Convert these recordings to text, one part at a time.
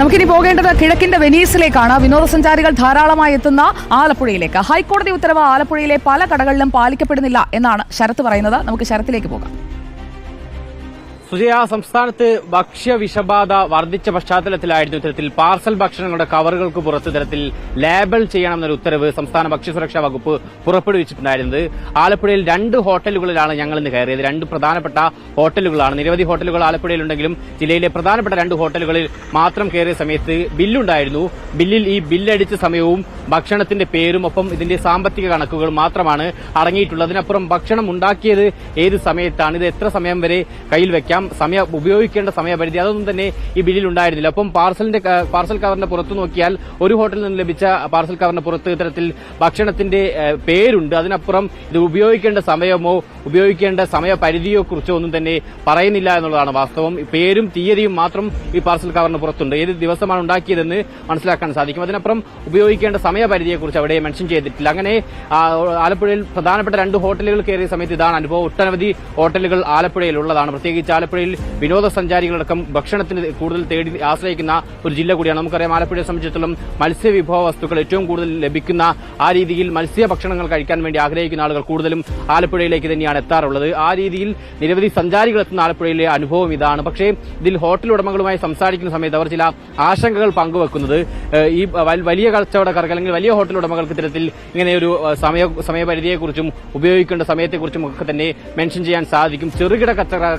നമുക്കിനി പോകേണ്ടത് കിഴക്കിന്റെ വെനീസിലേക്കാണ്. വിനോദസഞ്ചാരികൾ ധാരാളമായി എത്തുന്ന ആലപ്പുഴയിലേക്ക്. ഹൈക്കോടതി ഉത്തരവ് ആലപ്പുഴയിലെ പല കടകളിലും പാലിക്കപ്പെടുന്നില്ല എന്നാണ് ശരത്ത് പറയുന്നത്. നമുക്ക് ശരത്തിലേക്ക് പോകാം. സുജയ സംസ്ഥാനത്ത് ഭക്ഷ്യ വിഷബാധ വർദ്ധിച്ച പശ്ചാത്തലത്തിലായിരുന്നു ഇത്തരത്തിൽ പാർസൽ ഭക്ഷണങ്ങളുടെ കവറുകൾക്ക് പുറത്ത് ഇത്തരത്തിൽ ലേബൽ ചെയ്യണമെന്നൊരു ഉത്തരവ് സംസ്ഥാന ഭക്ഷ്യസുരക്ഷാ വകുപ്പ് പുറപ്പെടുവിച്ചിട്ടുണ്ടായിരുന്നത്. ആലപ്പുഴയിൽ രണ്ട് ഹോട്ടലുകളിലാണ് ഞങ്ങൾ ഇന്ന് കയറിയത്. രണ്ട് പ്രധാനപ്പെട്ട ഹോട്ടലുകളാണ്. നിരവധി ഹോട്ടലുകൾ ആലപ്പുഴയിലുണ്ടെങ്കിലും ജില്ലയിലെ പ്രധാനപ്പെട്ട രണ്ട് ഹോട്ടലുകളിൽ മാത്രം കയറിയ സമയത്ത് ബില്ലുണ്ടായിരുന്നു. ബില്ലിൽ ഈ ബില്ലടിച്ച സമയവും ഭക്ഷണത്തിന്റെ പേരും ഒപ്പം ഇതിന്റെ സാമ്പത്തിക കണക്കുകൾ മാത്രമാണ് അടങ്ങിയിട്ടുള്ളത്. അതിനപ്പുറം ഭക്ഷണം ഉണ്ടാക്കിയത് ഏത് സമയത്താണ്? ഇത് എത്ര സമയം വരെ കയ്യിൽ വെക്കാം? സമയം ഉപയോഗിക്കേണ്ട സമയപരിധി അതൊന്നും തന്നെ ഈ ബില്ലിൽ ഉണ്ടായിരുന്നില്ല. ഒപ്പം പാർസലിന്റെ പാർസൽ കവറിന്റെ പുറത്ത് നോക്കിയാൽ ഒരു ഹോട്ടലിൽ നിന്ന് ലഭിച്ച പാർസൽ കവറിന്റെ പുറത്ത് ഇത്തരത്തിൽ ഭക്ഷണത്തിന്റെ പേരുണ്ട്. അതിനപ്പുറം ഇത് ഉപയോഗിക്കേണ്ട സമയമോ ഉപയോഗിക്കേണ്ട സമയപരിധിയോ കുറിച്ചോ ഒന്നും തന്നെ പറയുന്നില്ല എന്നുള്ളതാണ് വാസ്തവം. പേരും തീയതിയും മാത്രം ഈ പാർസൽ കവറിന് പുറത്തുണ്ട്. ഏത് ദിവസമാണ് ഉണ്ടാക്കിയതെന്ന് മനസ്സിലാക്കാൻ സാധിക്കും. അതിനപ്പുറം ഉപയോഗിക്കേണ്ട സമയപരിധിയെക്കുറിച്ച് അവിടെ മെൻഷൻ ചെയ്തിട്ടില്ല. അങ്ങനെ ആലപ്പുഴയിൽ പ്രധാനപ്പെട്ട രണ്ട് ഹോട്ടലുകൾ കയറിയ സമയത്ത് ഇതാണ് അനുഭവം. ഒട്ടനവധി ഹോട്ടലുകൾ ആലപ്പുഴയിലുള്ളതാണ്. പ്രത്യേകിച്ച് പ്രത്യേകിച്ച് ആലപ്പുഴയിൽ വിനോദസഞ്ചാരികളടക്കം ഭക്ഷണത്തിന് കൂടുതൽ തേടി ആശ്രയിക്കുന്ന ഒരു ജില്ല കൂടിയാണ്. നമുക്കറിയാം ആലപ്പുഴയെ സംബന്ധിച്ചിടത്തോളം മത്സ്യവിഭവ വസ്തുക്കൾ ഏറ്റവും കൂടുതൽ ലഭിക്കുന്ന ആ രീതിയിൽ മത്സ്യ ഭക്ഷണങ്ങൾ കഴിക്കാൻ വേണ്ടി ആഗ്രഹിക്കുന്ന ആളുകൾ കൂടുതലും ആലപ്പുഴയിലേക്ക് തന്നെയാണ് എത്താറുള്ളത്. ആ രീതിയിൽ നിരവധി സഞ്ചാരികൾ എത്തുന്ന ആലപ്പുഴയിലെ അനുഭവം ഇതാണ്. പക്ഷേ ഇതിൽ ഹോട്ടൽ ഉടമകളുമായി സംസാരിക്കുന്ന സമയത്ത് അവർ ചില ആശങ്കകൾ പങ്കുവെക്കുന്നത്. ഈ വലിയ കച്ചവടക്കാർക്ക് അല്ലെങ്കിൽ വലിയ ഹോട്ടൽ ഉടമകൾക്ക് ഇത്തരത്തിൽ ഇങ്ങനെ ഒരു സമയ സമയപരിധിയെക്കുറിച്ചും ഉപയോഗിക്കേണ്ട സമയത്തെക്കുറിച്ചും ഒക്കെ തന്നെ മെൻഷൻ ചെയ്യാൻ സാധിക്കും. ചെറുകിട കച്ചവട-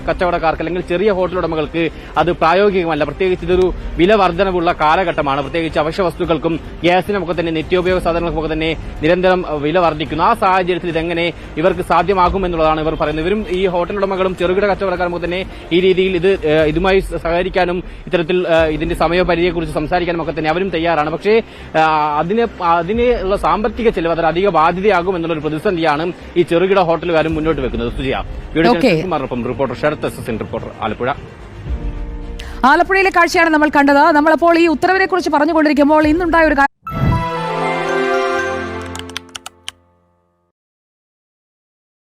കച്ചവടക്കാർക്ക് അല്ലെങ്കിൽ ചെറിയ ഹോട്ടൽ ഉടമകൾക്ക് അത് പ്രായോഗികമല്ല. പ്രത്യേകിച്ച് ഇതൊരു വില വർധനവുള്ള കാലഘട്ടമാണ്. പ്രത്യേകിച്ച് അവശ്യ വസ്തുക്കൾക്കും ഗ്യാസിനുമൊക്കെ തന്നെ നിത്യോപയോഗ സാധനങ്ങൾക്കൊക്കെ തന്നെ നിരന്തരം വില വർദ്ധിക്കുന്നു ആ സാഹചര്യത്തിൽ ഇതെങ്ങനെ ഇവർക്ക് സാധ്യമാകും എന്നുള്ളതാണ് ഇവർ പറയുന്നത്. ഇവരും ഈ ഹോട്ടൽ ഉടമകളും ചെറുകിട കച്ചവടക്കാരും ഒക്കെ തന്നെ ഈ രീതിയിൽ ഇത് ഇതുമായി സഹകരിക്കാനും ഇത്തരത്തിൽ ഇതിന്റെ സമയപരിധിയെക്കുറിച്ച് സംസാരിക്കാനും ഒക്കെ തന്നെ അവരും തയ്യാറാണ്. പക്ഷേ അതിന് അതിനുള്ള സാമ്പത്തിക ചെലവ് അത് അധിക ബാധ്യതയാകും എന്നുള്ളൊരു പ്രതിസന്ധിയാണ് ഈ ചെറുകിട ഹോട്ടലുകാരും മുന്നോട്ട് വെക്കുന്നത്. Sujiya. Reporter Sharath S S reporter Alappuzha. ആലപ്പുഴയിലെ കാഴ്ചയാണ് നമ്മൾ കണ്ടത്. നമ്മളപ്പോൾ ഈ ഉത്തരവിനെ കുറിച്ച് പറഞ്ഞുകൊണ്ടിരിക്കുമ്പോൾ ഇന്നുണ്ടായ ഒരു